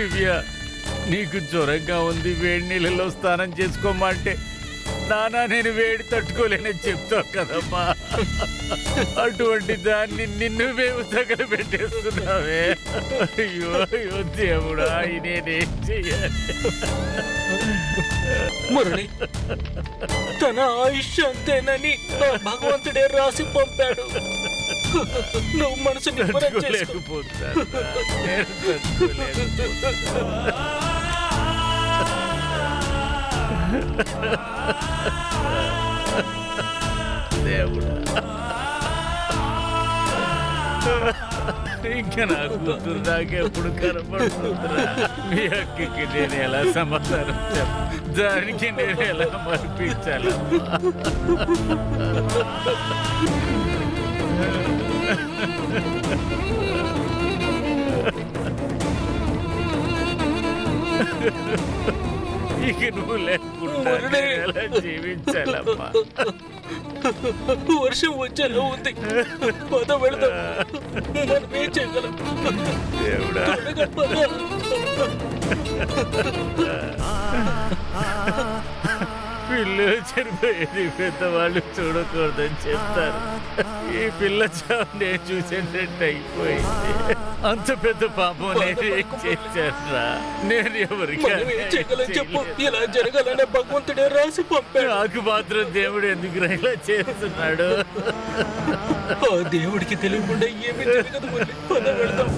దివ్య నీకు జ్వరంగా ఉంది వేడి నీళ్ళలో స్నానం చేసుకోమంటే నానా నేను వేడి తట్టుకోలేనని చెప్తావు కదమ్మా. అటువంటి దాన్ని నిన్ను మేము తగల పెట్టేస్తున్నావే అయ్యో అయ్యో దేవుడా నేనేం చెయ్యాలి? మురళి తన ఆయుష్ అంతేనని భగవంతుడే రాసి పంపాడు. నువ్వు మనసు నిబ్బరం దేవుడా. ఇంకా నా కూతురు నాకెప్పుడు కనపడుతుందిరా? మీ అక్కకి నేను ఎలా సమాధానం చెప్ప? దానికి నేను ఎలా మర్పించాలి ఇక నువ్వు లేకుండా ఎలా జీవించాలమ్మా? వర్షం వచ్చేలా ఉంది. పద వెళదాం మనం ఏం చేయగలం దేవుడా త్వరగా పద. పిల్లలు చనిపోయేది పెద్దవాళ్ళు చూడకూడదని చెప్తారు. ఈ పిల్ల చావు నేను చూసేటట్టు అయిపోయింది. అంత పెద్ద పాపం నేను ఏం చేశానురా నేను ఎవరికి మనం ఏం చేయగలం చెప్పు. ఇలా జరగాలనే భగవంతుడే రాసి పంపాడు. నాకు మాత్రం దేవుడు ఎందుకు ఇలా చేస్తున్నాడు? ఆ దేవుడికి తెలియకుండా ఏమీ జరగదు మురళి. పద వెళదాం.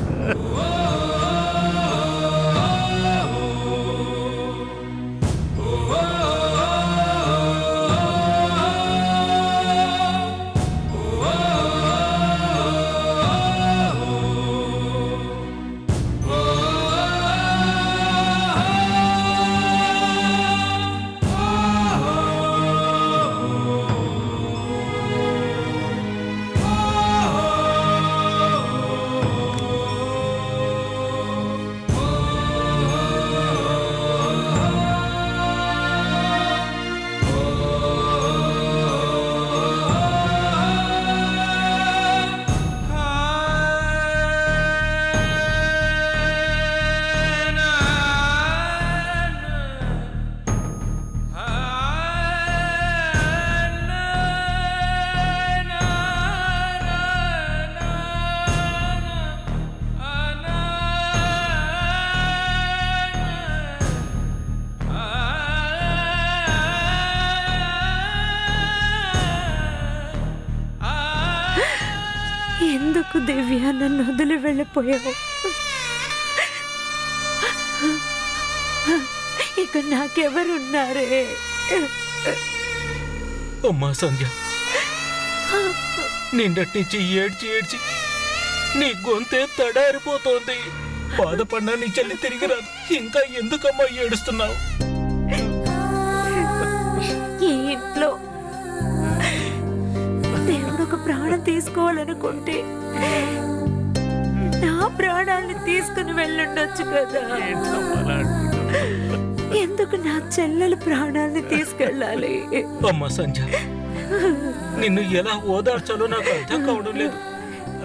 నన్ను వదిలి వెళ్ళిపోయావు. ఇక నాకెవరున్నారే? అమ్మా సంధ్య నిన్నటి నుంచి ఏడ్చి ఏడ్చి నీ గొంతే తడారిపోతోంది. బాధపడినా నీ చెల్లి తిరిగి రాదు. ఇంకా ఎందుకమ్మా ఏడుస్తున్నావు? ఈ ఇంట్లో దేవుడు ఒక ప్రాణం తీసుకోవాలనుకుంటే నా ప్రాణాన్ని తీసుకుని వెళ్ళుండొచ్చు కదా? ఎందుకు నా చెల్లెల ప్రాణాన్ని తీసుకెళ్ళాలి? అమ్మా సంధ్య నిన్ను ఎలా ఓదార్చాలో నాకు అర్థం కావడం లేదు.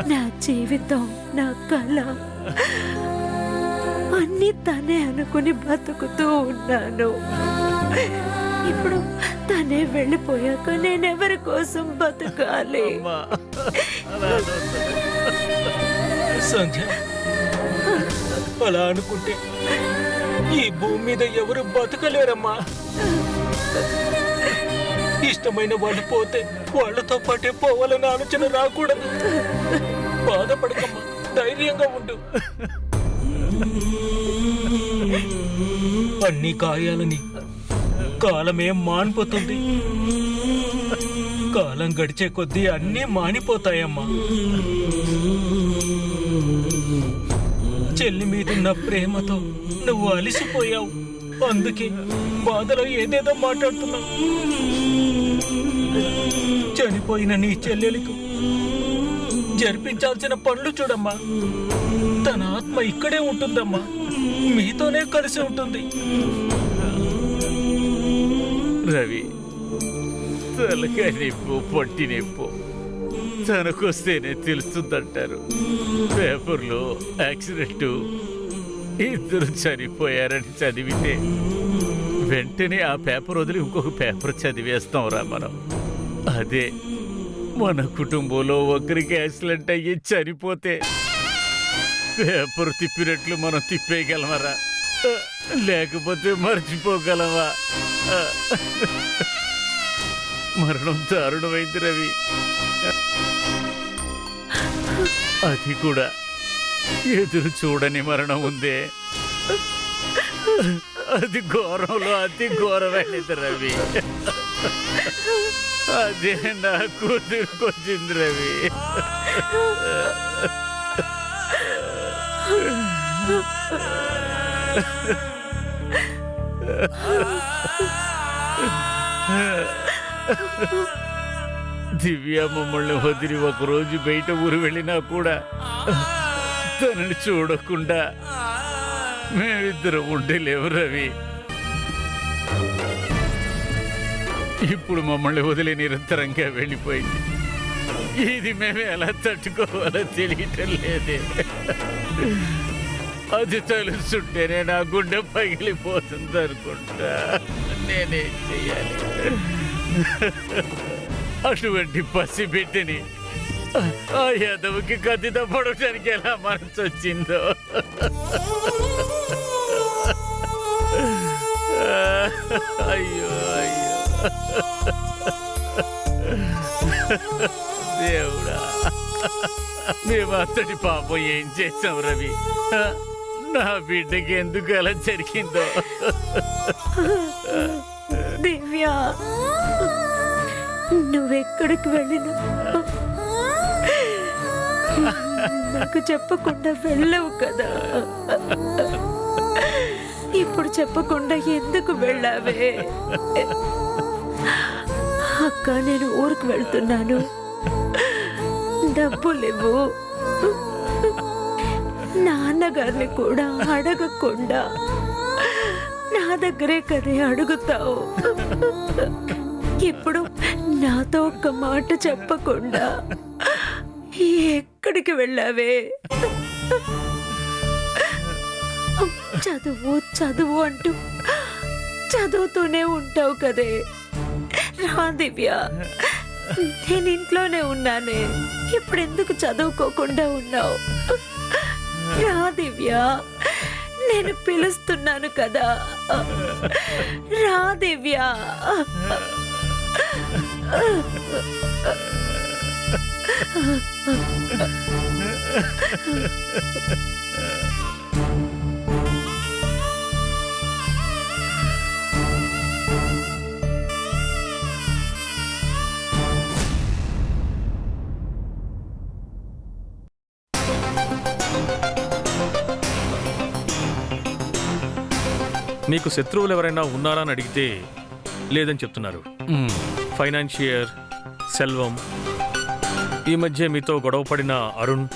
నా జీవితం నా కళ అన్ని తనే అనుకుని బతుకుతూ ఉన్నాను. ఇప్పుడు తనే వెళ్ళిపోయాక నేనెవరి కోసం బతకాలి. సంధ్య. అలా అనుకుంటే ఈ భూమి మీద ఎవరు బతకలేరమ్మా. ఇష్టమైన వాళ్ళు పోతే వాళ్ళతో పాటే పోవాలన్న ఆలోచన రాకూడదు. బాధపడకమ్మా ధైర్యంగా ఉండు. అన్ని కాయాలని కాలమే మానిపోతుంది. కాలం గడిచే కొద్దీ అన్నీ మానిపోతాయమ్మా. చెల్లి మీదున్న ప్రేమతో నువ్వు అలిసిపోయావు. అందుకే బాధలో ఏదేదో మాట్లాడుతున్నావు. చనిపోయిన నీ చెల్లెలకు జరిపించాల్సిన పనులు చూడమ్మా. తన ఆత్మ ఇక్కడే ఉంటుందమ్మా. మీతోనే కలిసి ఉంటుంది. రవి తలకాయ నొప్పు పొట్టి నొప్పు. తనకొస్తేనే తెలుస్తుందంటారు. పేపర్లో యాక్సిడెంట్. ఇద్దరు చనిపోయారని చదివితే వెంటనే ఆ పేపర్ వదిలి ఇంకొక పేపర్ చదివేస్తాంరా మనం. అదే మన కుటుంబంలో ఒకరికి యాక్సిడెంట్ అయ్యి చనిపోతే పేపర్ తిప్పినట్లు మనం తిప్పేయగలమరా? లేకపోతే మర్చిపోగలమా? మరణం దారుణమైంది రవి. అది కూడా ఎదురు చూడని మరణం ఉందే. అది ఘోరంలో అతి ఘోరమైనది రవి. అదే నా కూతురుకొచ్చింది రవి. దివ్య మమ్మల్ని వదిలి ఒకరోజు బయట ఊరు వెళ్ళినా కూడా తనని చూడకుండా మేమిద్దరం ఉండలేవు రవి. ఇప్పుడు మమ్మల్ని వదిలి నిరంతరంగా వెళ్ళిపోయింది. ఇది మేము ఎలా తట్టుకోవాలో తెలియటం లేదే. అది తెలుసుంటేనే నా గుండె పగిలిపోతుంది అనుకుంటా నేనేం చెయ్యాలి? అటువంటి పసిబిడ్డని ఆ యాదవ్కి కత్తితో పొడవడానికి ఎలా మనసు వచ్చిందో? అయ్యో అయ్యో. దేవుడా. మేము అతడి పాపం ఏం చేసాం రవి? నా బిడ్డకి ఎందుకు అలా జరిగిందో? దివ్య. నువ్వెక్కడికి వెళ్ళినా? నాకు చెప్పకుండా వెళ్ళవు కదా. ఇప్పుడు చెప్పకుండా ఎందుకు వెళ్ళావే? అక్క నేను ఊరికి వెళ్తున్నాను. డబ్బు లేవు. నాన్నగారిని కూడా అడగకుండా. నా దగ్గరే కదే అడుగుతావు. ఇప్పుడు నాతో ఒక్క మాట చెప్పకుండా ఎక్కడికి వెళ్ళావే? చదువు చదువు అంటూ చదువుతూనే ఉంటావు కదే. రా దివ్య నేను ఇంట్లోనే ఉన్నానే. ఇప్పుడు ఎందుకు చదువుకోకుండా ఉన్నావు? రా దివ్య నేను పిలుస్తున్నాను కదా. రా దివ్య. మీకు శత్రువులు ఎవరైనా ఉన్నారా అని అడిగితే లేదని చెప్తున్నారు. ఫైనాన్షియర్ సెల్వం ఈ మధ్య మీతో గొడవ పడిన అరుణ్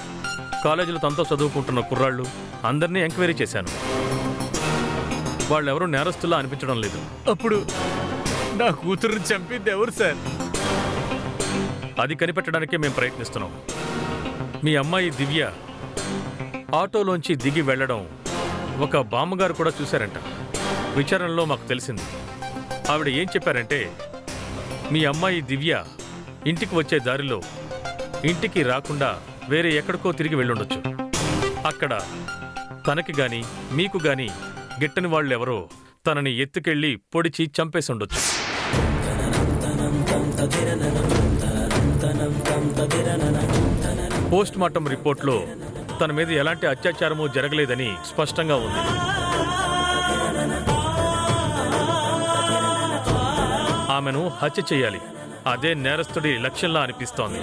కాలేజీలో తనతో చదువుకుంటున్న కుర్రాళ్ళు అందరినీ ఎంక్వైరీ చేశాను. వాళ్ళెవరూ నేరస్తులా అనిపించడం లేదు. అప్పుడు నా కూతురుని చంపింది ఎవరు సార్? అది కనిపెట్టడానికే మేము ప్రయత్నిస్తున్నాం. మీ అమ్మాయి దివ్య ఆటోలోంచి దిగి వెళ్ళడం ఒక బామ్మగారు కూడా చూశారంట. విచారణలో మాకు తెలిసింది. ఆవిడ ఏం చెప్పారంటే మీ అమ్మాయి దివ్య ఇంటికి వచ్చే దారిలో ఇంటికి రాకుండా వేరే ఎక్కడికో తిరిగి వెళ్ళుండొచ్చు. అక్కడ తనకి గాని మీకు గాని గిట్టని వాళ్ళెవరో తనని ఎత్తుకెళ్ళి పొడిచి చంపేసి ఉండొచ్చు పోస్ట్ మార్టం రిపోర్ట్లో తన మీద ఎలాంటి అత్యాచారమూ జరగలేదని స్పష్టంగా ఉంది. ఆమెను హత్య చేయాలి. అదే నేరస్తుడి లక్ష్యంలా అనిపిస్తోంది.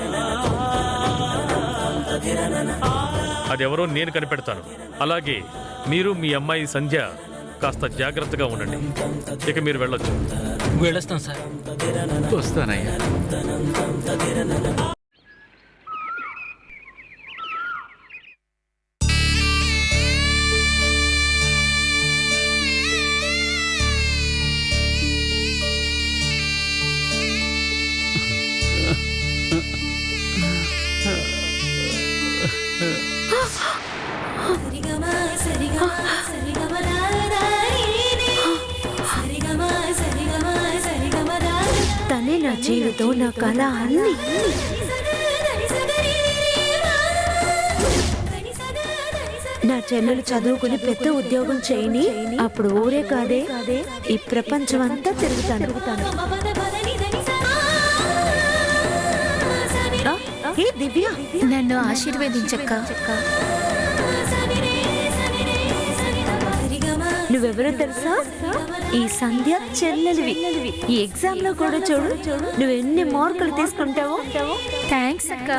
అదెవరో నేను కనిపెడతాను. అలాగే మీరు మీ అమ్మాయి సంధ్య కాస్త జాగ్రత్తగా ఉండండి. ఇక మీరు వెళ్ళొచ్చు. వెళ్ళొస్తాం సార్. వస్తానయ్యా. తనే నా జీవితం నా కళ అన్ని. నా చెల్లెలు చదువుకుని పెద్ద ఉద్యోగం చేయని అప్పుడు ఊరే కాదే. ఈ ప్రపంచం అంతా తిరుగుతాను దివ్య? నన్ను ఆశీర్వదించక్క. నువ్వెవరో తెలుసా? ఈ సంధ్య చెల్లెలివి. ఈ ఎగ్జామ్లో కూడా చూడు నువ్వు ఎన్ని మార్కులు తీసుకుంటావో? థ్యాంక్స్ అక్క.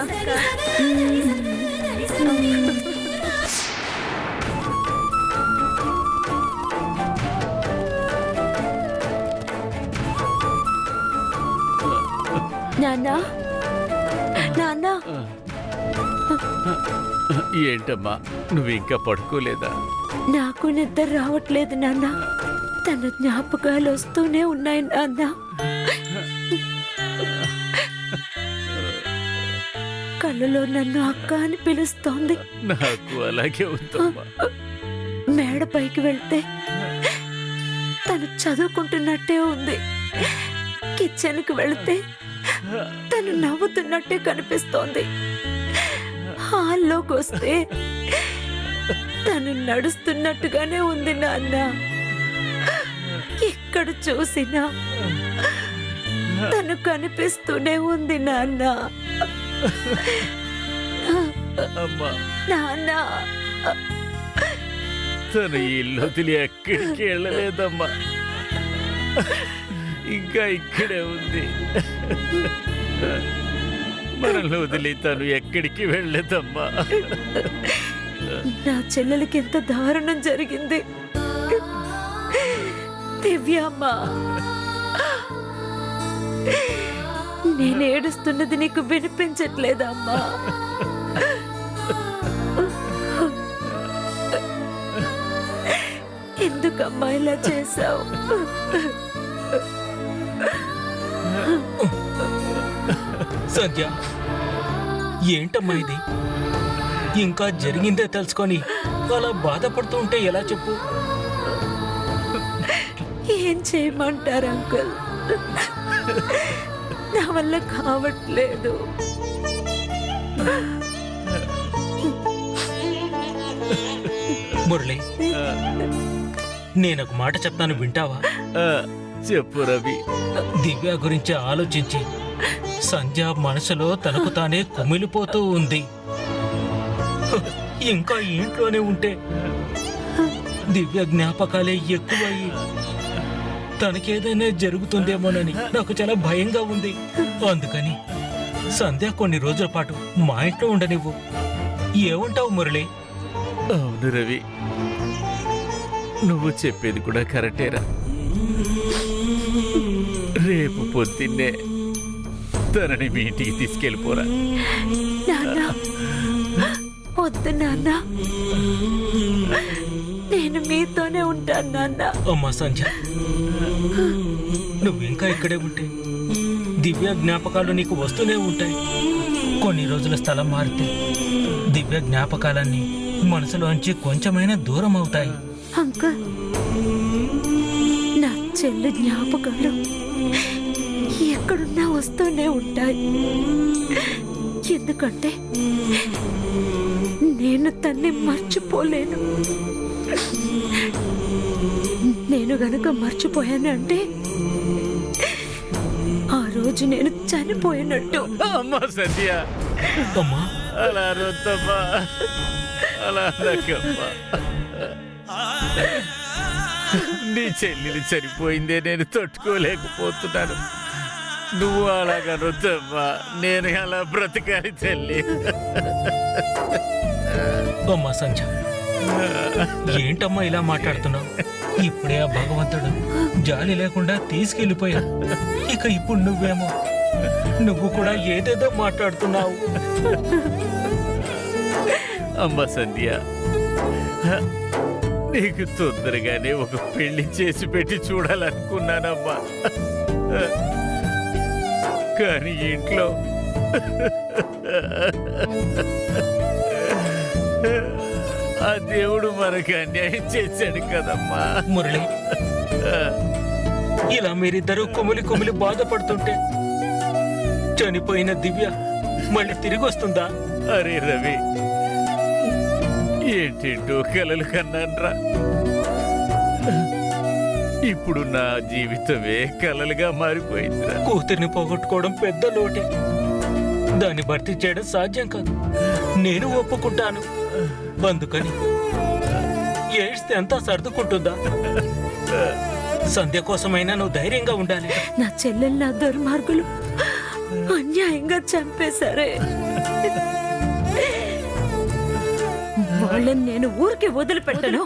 నాన్న? నాన్న? ఏంటమ్మా నువ్వు ఇంకా పడుకోలేదా? నాకు నిద్ర రావట్లేదు నాన్న. తన జ్ఞాపకాలు వస్తూనే ఉన్నాయి నాన్న. కళ్ళలో నన్ను అక్క అని పిలుస్తోంది. నాకు అలాగే మేడ పైకి వెళ్తే తను చదువుకుంటున్నట్టే ఉంది. కిచెన్కి వెళితే తను నవ్వుతున్నట్టే కనిపిస్తోంది. హాల్లోకి వస్తే తను నడుస్తున్నట్టుగానే ఉంది నాన్న. ఎక్కడ చూసినా తను కనిపిస్తూనే ఉంది నాన్న. అమ్మా. నాన్న. తను ఈ ఇల్లు వదిలి ఎక్కడికి వెళ్ళలేదమ్మా. ఇంకా ఇక్కడే ఉంది. మనల్ని వదిలి తను ఎక్కడికి వెళ్ళలేదమ్మా. నా చెల్లెలకి ఎంత దారుణం జరిగింది. దివ్యమ్మ నేను ఏడుస్తున్నది నీకు వినిపించట్లేదమ్మా. ఎందుకమ్మా ఇలా చేశావు? సంధ్య ఏంటమ్మా ఇది? ఇంకా జరిగిందే తెలుసుకొని అలా బాధపడుతూ ఉంటే ఎలా చెప్పు? ఏం చేయమంటారు అంకుల్? నా వల్ల కావట్లేదు. మురళి నేను ఒక మాట చెప్తాను వింటావా? ఆ, చెప్పు రవి. దివ్య గురించి ఆలోచించి సంధ్య మనసులో తనకు తానే కుమిలిపోతూ ఉంది. ఇంకా ఇంట్లోనే ఉంటే దివ్య జ్ఞాపకాలే ఎక్కువయ్యి. తనకేదైనా జరుగుతుందేమోనని నాకు చాలా భయంగా ఉంది. అందుకని సంధ్య కొన్ని రోజుల పాటు మా ఇంట్లో ఉండనివ్వు. ఏమంటావు మురళి? అవును రవి. నువ్వు చెప్పేది కూడా కరెక్టేరా రేపు పొద్దున్నే తనని మీ ఇంటికి తీసుకెళ్ళిపోరా. వద్దు నాన్న. నేను మీతోనే ఉంటాను నాన్న. అమ్మా సంధ్య నువ్వు ఇంకా ఇక్కడే ఉంటే దివ్య జ్ఞాపకాలు నీకు వస్తూనే ఉంటాయి. కొన్ని రోజుల స్థలం మారితే దివ్య జ్ఞాపకాలన్నీ మనసులోంచి కొంచెమైనా దూరం అవుతాయి. అంకుల్ నా చెల్లి జ్ఞాపకాలు ఎక్కడున్నా వస్తూనే ఉంటాయి. ఎందుకంటే నేను తన్ని మర్చిపోలేను. నేను గనుక మర్చిపోయానంటే ఆ రోజు నేను చనిపోయినట్టు. అమ్మా సత్య. అమ్మా. అలా రొద్దమ్మా. అలా అనకమ్మా నీ చెల్లెలు చనిపోయిందే నేను తట్టుకోలేకపోతున్నాను. నువ్వు అలాగా రొద్దమ్మా. నేను అలా బ్రతకాలి తల్లి. అమ్మా సంధ్య. ఏంటమ్మా ఇలా మాట్లాడుతున్నావు? ఇప్పుడే ఆ భగవంతుడు జాలి లేకుండా తీసుకెళ్ళిపోయా ఇక ఇప్పుడు నువ్వేమో నువ్వు కూడా ఏదేదో మాట్లాడుతున్నావు. అమ్మ సంధ్య నీకు తొందరగానే ఒక పెళ్ళి చేసి పెట్టి చూడాలనుకున్నానమ్మా. కానీ ఇంట్లో ఆ దేవుడు మనకి అన్యాయం చేశాడు కదమ్మా. మురళి ఇలా మీరిద్దరూ కుమిలి కుమిలి బాధపడుతుంటే చనిపోయిన దివ్య మళ్ళీ తిరిగి వస్తుందా? అరే రవి ఏంటేంటో కలలు కన్నాన్రా? ఇప్పుడు నా జీవితమే కలలుగా మారిపోయిందిరా. కూతుర్ని పోగొట్టుకోవడం పెద్ద లోటే. దాన్ని భర్తీ చేయడం సాధ్యం కాదు. నేను ఒప్పుకుంటాను. అందుకని ఏడిస్తే ఎంత సర్దుకుంటుందా? సంధ్య కోసమైనా నువ్వు ధైర్యంగా ఉండాలి. నా చెల్లెలు నా దుర్మార్గులు అన్యాయంగా చంపేశారే. వాళ్ళని నేను ఊరికి వదిలిపెట్టను.